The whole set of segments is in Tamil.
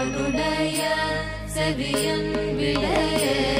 தோடுடைய செவியன் விடையேறியோருவன்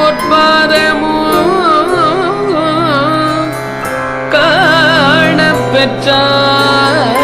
பெற்றார்.